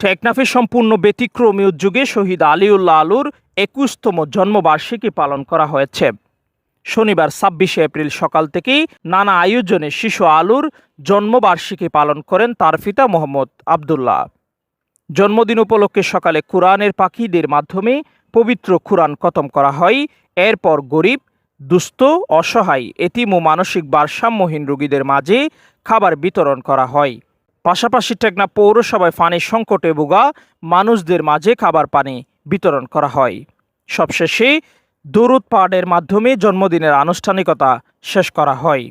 টেকনাফে সম্পূর্ণ ব্যতিক্রমী উদ্যোগে শহীদ আলিউল্লাহ আলুর একুশতম জন্মবার্ষিকী পালন করা হয়েছে। শনিবার ছাব্বিশে এপ্রিল সকাল থেকেই নানা আয়োজনে শিশু আলুর জন্মবার্ষিকী পালন করেন তার পিতা মোহাম্মদ আবদুল্লাহ। জন্মদিন উপলক্ষে সকালে কোরআনের পাখিদের মাধ্যমে পবিত্র কোরআন খতম করা হয়। এরপর গরিব, দুস্থ, অসহায়, এতিম ও মানসিক ভারসাম্যহীন রোগীদের মাঝে খাবার বিতরণ করা হয়। পাশাপাশি টেকনা পৌরসভায় পানির সংকটে ভোগা মানুষদের মাঝে খাবার পানি বিতরণ করা হয়। সবশেষে দরুদ পাঠের মাধ্যমে জন্মদিনের আনুষ্ঠানিকতা শেষ করা হয়।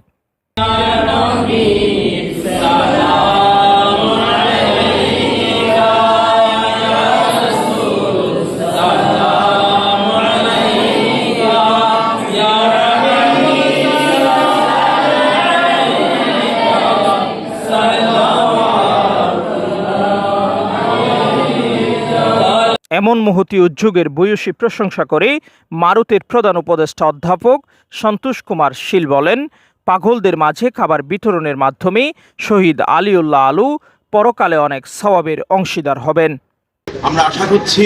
এমন মহতি উদ্যোগের বয়সী প্রশংসা করে মারুতের প্রধান উপদেষ্টা অধ্যাপক সন্তোষ কুমার শীল বলেন, পাগলদের মাঝে খাবার বিতরণের মাধ্যমে শহীদ আলিউল্লাহ আলু পরকালে অনেক সওয়াবের অংশীদার হবেন। আমরা আশা করছি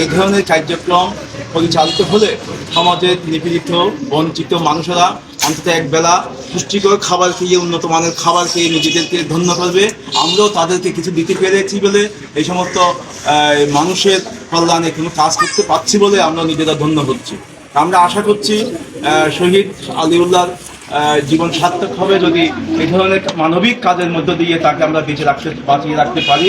এই ধরনের কার্যক্রম পরিচালিত হলে সমাজের নিপীড়িত, বঞ্চিত মানুষেরা অন্তত একবেলা পুষ্টিকর খাবার খেয়ে, উন্নত মানের খাবার খেয়ে নিজেদেরকে ধন্য করবে। আমরাও তাদেরকে কিছু দিতে পেরেছি বলে এই সমস্ত মানুষের কল্যাণে কোনো কাজ করতে পারছি বলে আমরা নিজেরা ধন্য হচ্ছি আমরা আশা করছি শহীদ আলিউল্লাহর জীবন সার্থক হবে যদি এই ধরনের মানবিক কাজের মধ্য দিয়ে তাকে আমরা বেঁচে রাখতে, বাঁচিয়ে রাখতে পারি।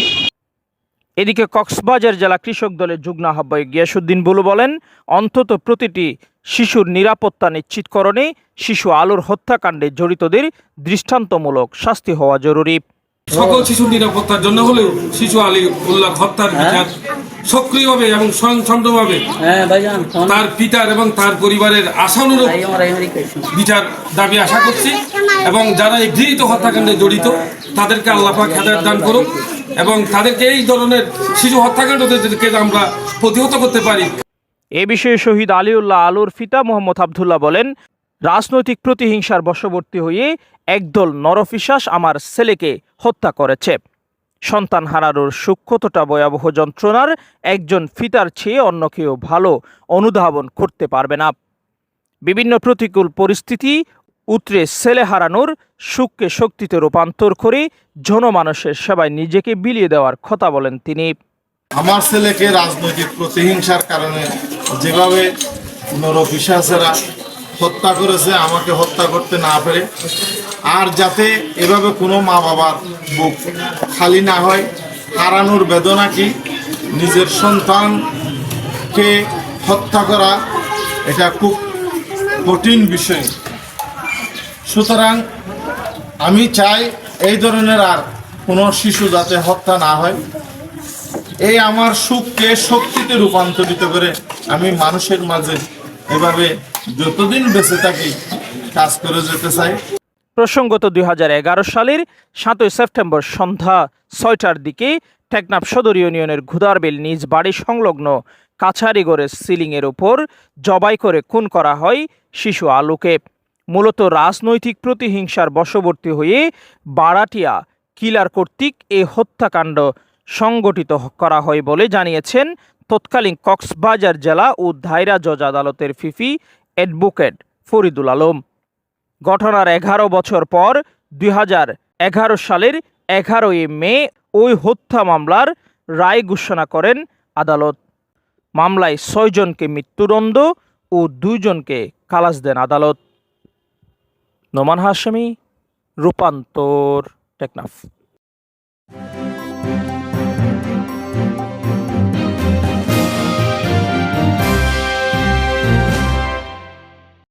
এদিকে কক্সবাজার জেলা কৃষক দলের যুগ্ম আহ্বায়ক গিয়াসুদ্দিন বুলু বলেন অন্তত প্রতিটি শিশুর নিরাপত্তা নিশ্চিতকরণে শিশু আলোর হত্যাকাণ্ডে জড়িতদের দৃষ্টান্তমূলক শাস্তি হওয়া জরুরি। সকল শিশুর নিরাপত্তার জন্য হলেও শিশু আলী উল্লাহ হত্যার বিচার সক্রিয়ভাবে এবং স্বয়ংসম্পূর্ণভাবে হ্যাঁ তার পিতার এবং তার পরিবারের আশানুরূপ বিচার দাবি আশা করছি এবং যারা এই গৃহীত হত্যাকাণ্ডে জড়িত তাদেরকে আল্লাপাক হেদায়ত দান করুক। এবং তাদেরকে এই ধরনের শিশু হত্যাকাণ্ড থেকে আমরা প্রতিহত করতে পারি। এ বিষয়ে শহীদ আলিউল্লাহ আলুর ফিতা মোহাম্মদ আবদুল্লাহ বলেন, রাজনৈতিক প্রতিহিংসার বশবর্তী হয়ে একদল নরফিসাস আমার ছেলেকে হত্যা করেছে। সন্তান হারানোর সূক্ষ্মতটা ভয়াবহ যন্ত্রণার, একজন ফিতার চেয়ে অন্য কেউ ভালো অনুধাবন করতে পারবে না। বিভিন্ন প্রতিকূল পরিস্থিতি উতরে ছেলে হারানোর সুখকে শক্তিতে রূপান্তর করে জনমানুষের সেবায় নিজেকে বিলিয়ে দেওয়ার কথা বলেন তিনি। আমার ছেলেকে রাজনৈতিক প্রতিহিংসার কারণে যেভাবে নরপিসাসেরা হত্যা করেছে, আমাকে হত্যা করতে না পেরে। আর যাতে এভাবে কোনো মা বাবার বুক খালি না হয়, হারানোর বেদনা কি? নিজের সন্তানকে হত্যা করা, এটা খুব কঠিন বিষয়। সুতরাং আমি চাই এই ধরনের আর কোনো শিশু যাতে হত্যা না হয়। এই আমার সুখকে শক্তিতে রূপান্তরিত করে আমি মানুষের মাঝে এভাবে যতদিন বেঁচে থাকি কাজ করে যেতে চাই। প্রসঙ্গত দুই হাজার এগারো সালের সাতই সেপ্টেম্বর সন্ধ্যা ছয়টার দিকে টেকনাফ সদর ইউনিয়নের ঘুদারবিল নিজ বাড়ি সংলগ্ন কাছারিগড়ের সিলিংয়ের উপর জবাই করে খুন করা হয় শিশু আলুকে। মূলত রাজনৈতিক প্রতিহিংসার বশবর্তী হয়ে বারাটিয়া কিলার কর্তৃক এ হত্যাকাণ্ড সংগঠিত করা হয় বলে জানিয়েছেন তৎকালীন কক্সবাজার জেলা ও ধাইরা জজ আদালতের ফিফি অ্যাডভোকেট ফরিদুল আলম। ঘটনার এগারো বছর পর দুই সালের এগারোই মে ওই হত্যা মামলার রায় ঘোষণা করেন আদালত। মামলায় ছয়জনকে মৃত্যুদণ্ড ও দুইজনকে খালাস দেন আদালত। নোমান হাসমি রূপান্তর টেকনাফ।